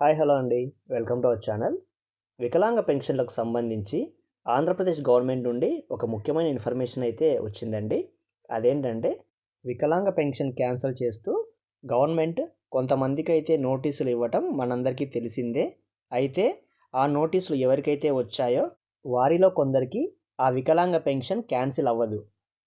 Hi hello అండి. Welcome to our channel. వికలాంగ పెన్షన్లకు సంబంధించి ఆంధ్రప్రదేశ్ గవర్నమెంట్ నుండి ఒక ముఖ్యమైన ఇన్ఫర్మేషన్ అయితే వచ్చిందండి. అదేంటంటే వికలాంగ పెన్షన్ క్యాన్సిల్ చేస్తూ గవర్నమెంట్ కొంతమందికి అయితే నోటీసులు ఇవ్వటం మనందరికీ తెలిసిందే. అయితే ఆ నోటీసులు ఎవరికైతే వచ్చాయో వారిలో కొందరికి ఆ వికలాంగ పెన్షన్ క్యాన్సిల్ అవ్వదు.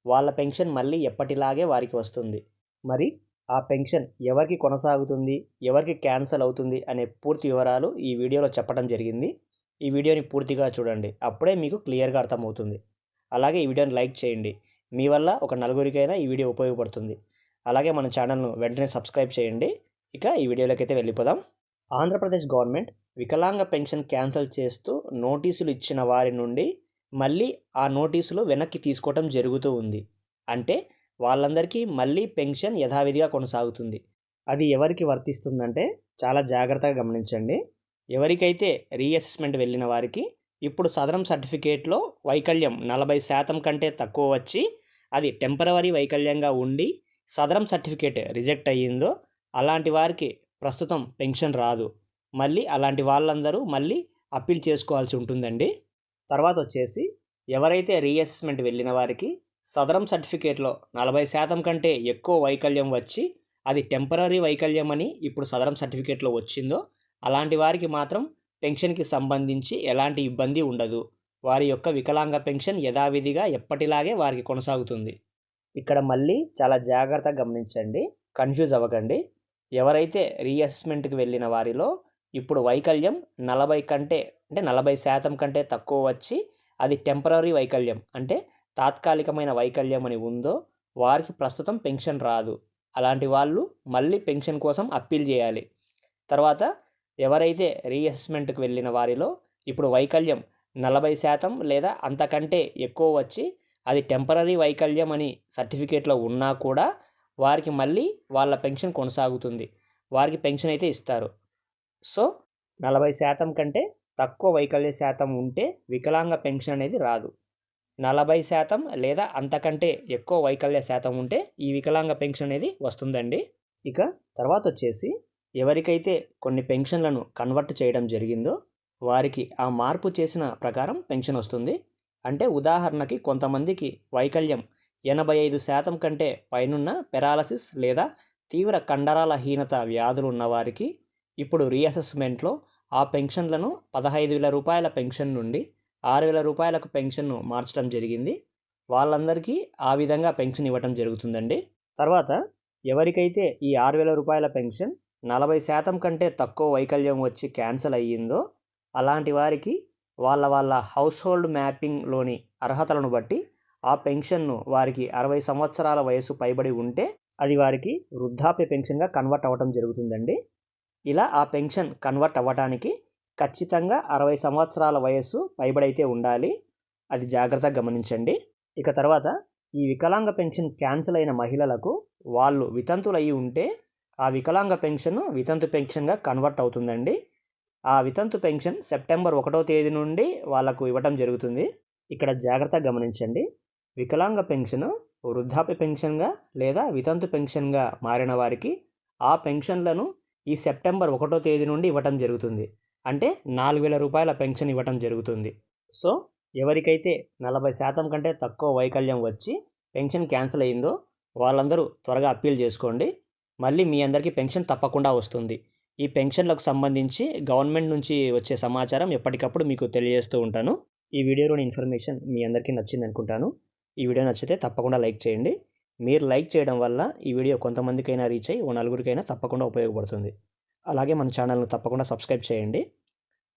వాళ్ళ పెన్షన్ మళ్ళీ ఎప్పటిలాగే వారికి వస్తుంది. మరి ఆ పెన్షన్ ఎవరికి కొనసాగుతుంది ఎవరికి క్యాన్సిల్ అవుతుంది అనే పూర్తి వివరాలు ఈ వీడియోలో చెప్పడం జరిగింది. ఈ వీడియోని పూర్తిగా చూడండి. అప్పుడే మీకు క్లియర్గా అర్థమవుతుంది. అలాగే ఈ వీడియోని లైక్ చేయండి. మీ వల్ల ఒక నలుగురికైనా ఈ వీడియో ఉపయోగపడుతుంది. అలాగే మన ఛానల్ను వెంటనే సబ్స్క్రైబ్ చేయండి. ఇక ఈ వీడియోలోకి అయితే వెళ్ళిపోదాం. ఆంధ్రప్రదేశ్ గవర్నమెంట్ వికలాంగ పెన్షన్ క్యాన్సిల్ చేస్తూ నోటీసులు ఇచ్చిన వారి నుండి మళ్ళీ ఆ నోటీసులు వెనక్కి తీసుకోవటం జరుగుతూ ఉంది. అంటే వాళ్ళందరికీ మళ్ళీ పెన్షన్ యథావిధిగా కొనసాగుతుంది. అది ఎవరికి వర్తిస్తుందంటే చాలా జాగ్రత్తగా గమనించండి. ఎవరికైతే రీఅసెస్మెంట్ వెళ్ళిన వారికి ఇప్పుడు సదరం సర్టిఫికేట్లో వైకల్యం నలభై శాతం కంటే తక్కువ వచ్చి అది టెంపరవరీ వైకల్యంగా ఉండి సదరం సర్టిఫికేట్ రిజెక్ట్ అయ్యిందో అలాంటి వారికి ప్రస్తుతం పెన్షన్ రాదు. మళ్ళీ అలాంటి వాళ్ళందరూ మళ్ళీ అప్పీల్ చేసుకోవాల్సి ఉంటుందండి. తర్వాత వచ్చేసి ఎవరైతే రీఅసెస్మెంట్ వెళ్ళిన వారికి సదరం సర్టిఫికేట్లో నలభై శాతం కంటే ఎక్కువ వైకల్యం వచ్చి అది టెంపరీ వైకల్యం అని ఇప్పుడు సదరం సర్టిఫికేట్లో వచ్చిందో అలాంటి వారికి మాత్రం పెన్షన్కి సంబంధించి ఎలాంటి ఇబ్బంది ఉండదు. వారి యొక్క వికలాంగ పెన్షన్ యథావిధిగా ఎప్పటిలాగే వారికి కొనసాగుతుంది. ఇక్కడ మళ్ళీ చాలా జాగ్రత్తగా గమనించండి కన్ఫ్యూజ్ అవ్వకండి. ఎవరైతే రీఅసెస్మెంట్కి వెళ్ళిన వారిలో ఇప్పుడు వైకల్యం నలభై కంటే అంటే నలభై శాతం కంటే తక్కువ వచ్చి అది టెంపరీ వైకల్యం అంటే తాత్కాలికమైన వైకల్యం అని ఉందో వారికి ప్రస్తుతం పెన్షన్ రాదు. అలాంటి వాళ్ళు మళ్ళీ పెన్షన్ కోసం అప్పీల్ చేయాలి. తర్వాత ఎవరైతే రీఅసెస్మెంట్కి వెళ్ళిన వారిలో ఇప్పుడు వైకల్యం నలభై శాతం లేదా అంతకంటే ఎక్కువ వచ్చి అది టెంపరీ వైకల్యం అని సర్టిఫికేట్లో ఉన్నా కూడా వారికి మళ్ళీ వాళ్ళ పెన్షన్ కొనసాగుతుంది. వారికి పెన్షన్ అయితే ఇస్తారు. సో నలభై శాతం కంటే తక్కువ వైకల్య శాతం ఉంటే వికలాంగ పెన్షన్ అనేది రాదు. నలభై శాతం లేదా అంతకంటే ఎక్కువ వైకల్య శాతం ఉంటే ఈ వికలాంగ పెన్షన్ అనేది వస్తుందండి. ఇక తర్వాత వచ్చేసి ఎవరికైతే కొన్ని పెన్షన్లను కన్వర్ట్ చేయడం జరిగిందో వారికి ఆ మార్పు చేసిన ప్రకారం పెన్షన్ వస్తుంది. అంటే ఉదాహరణకి కొంతమందికి వైకల్యం ఎనభై ఐదు శాతం కంటే పైనున్న పెరాలసిస్ లేదా తీవ్ర కండరాల హీనత వ్యాధులు ఉన్నవారికి ఇప్పుడు రీఅసెస్మెంట్లో ఆ పెన్షన్లను పదహైదు వేల రూపాయల పెన్షన్ నుండి ఆరు వేల రూపాయలకు పెన్షన్ను మార్చడం జరిగింది. వాళ్ళందరికీ ఆ విధంగా పెన్షన్ ఇవ్వటం జరుగుతుందండి. తర్వాత ఎవరికైతే ఈ ఆరు వేల రూపాయల పెన్షన్ నలభై శాతం కంటే తక్కువ వైకల్యం వచ్చి క్యాన్సిల్ అయ్యిందో అలాంటి వారికి వాళ్ళ వాళ్ళ హౌస్ హోల్డ్ మ్యాపింగ్లోని అర్హతలను బట్టి ఆ పెన్షన్ను వారికి అరవై సంవత్సరాల వయసు పైబడి ఉంటే అది వారికి వృద్ధాప్య పెన్షన్గా కన్వర్ట్ అవ్వటం జరుగుతుందండి. ఇలా ఆ పెన్షన్ కన్వర్ట్ అవ్వటానికి ఖచ్చితంగా అరవై సంవత్సరాల వయస్సు పైబడైతే ఉండాలి. అది జాగ్రత్తగా గమనించండి. ఇక తర్వాత ఈ వికలాంగ పెన్షన్ క్యాన్సిల్ అయిన మహిళలకు వాళ్ళు వితంతులయ్యి ఉంటే ఆ వికలాంగ పెన్షన్ వితంతు పెన్షన్గా కన్వర్ట్ అవుతుందండి. ఆ వితంతు పెన్షన్ సెప్టెంబర్ ఒకటో తేదీ నుండి వాళ్ళకు ఇవ్వటం జరుగుతుంది. ఇక్కడ జాగ్రత్తగా గమనించండి. వికలాంగ పెన్షన్ వృద్ధాప్య పెన్షన్గా లేదా వితంతు పెన్షన్గా మారిన వారికి ఆ పెన్షన్లను ఈ సెప్టెంబర్ ఒకటో తేదీ నుండి ఇవ్వటం జరుగుతుంది. అంటే నాలుగు వేల రూపాయల పెన్షన్ ఇవ్వటం జరుగుతుంది. సో ఎవరికైతే నలభై శాతం కంటే తక్కువ వైకల్యం వచ్చి పెన్షన్ క్యాన్సిల్ అయిందో వాళ్ళందరూ త్వరగా అప్పీల్ చేసుకోండి. మళ్ళీ మీ అందరికీ పెన్షన్ తప్పకుండా వస్తుంది. ఈ పెన్షన్లకు సంబంధించి గవర్నమెంట్ నుంచి వచ్చే సమాచారం ఎప్పటికప్పుడు మీకు తెలియజేస్తూ ఉంటాను. ఈ వీడియోలోని ఇన్ఫర్మేషన్ మీ అందరికీ నచ్చింది అనుకుంటాను. ఈ వీడియో నచ్చితే తప్పకుండా లైక్ చేయండి. మీరు లైక్ చేయడం వల్ల ఈ వీడియో కొంతమందికైనా రీచ్ అయ్యి ఓ నలుగురికైనా తప్పకుండా ఉపయోగపడుతుంది. అలాగే మన ఛానల్ను తప్పకుండా సబ్స్క్రైబ్ చేయండి.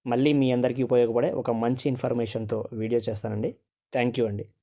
మళ్ళీ మీ అందరికీ ఉపయోగపడే ఒక మంచి ఇన్ఫర్మేషన్తో వీడియో చేస్తానండి. థ్యాంక్ యూ అండి.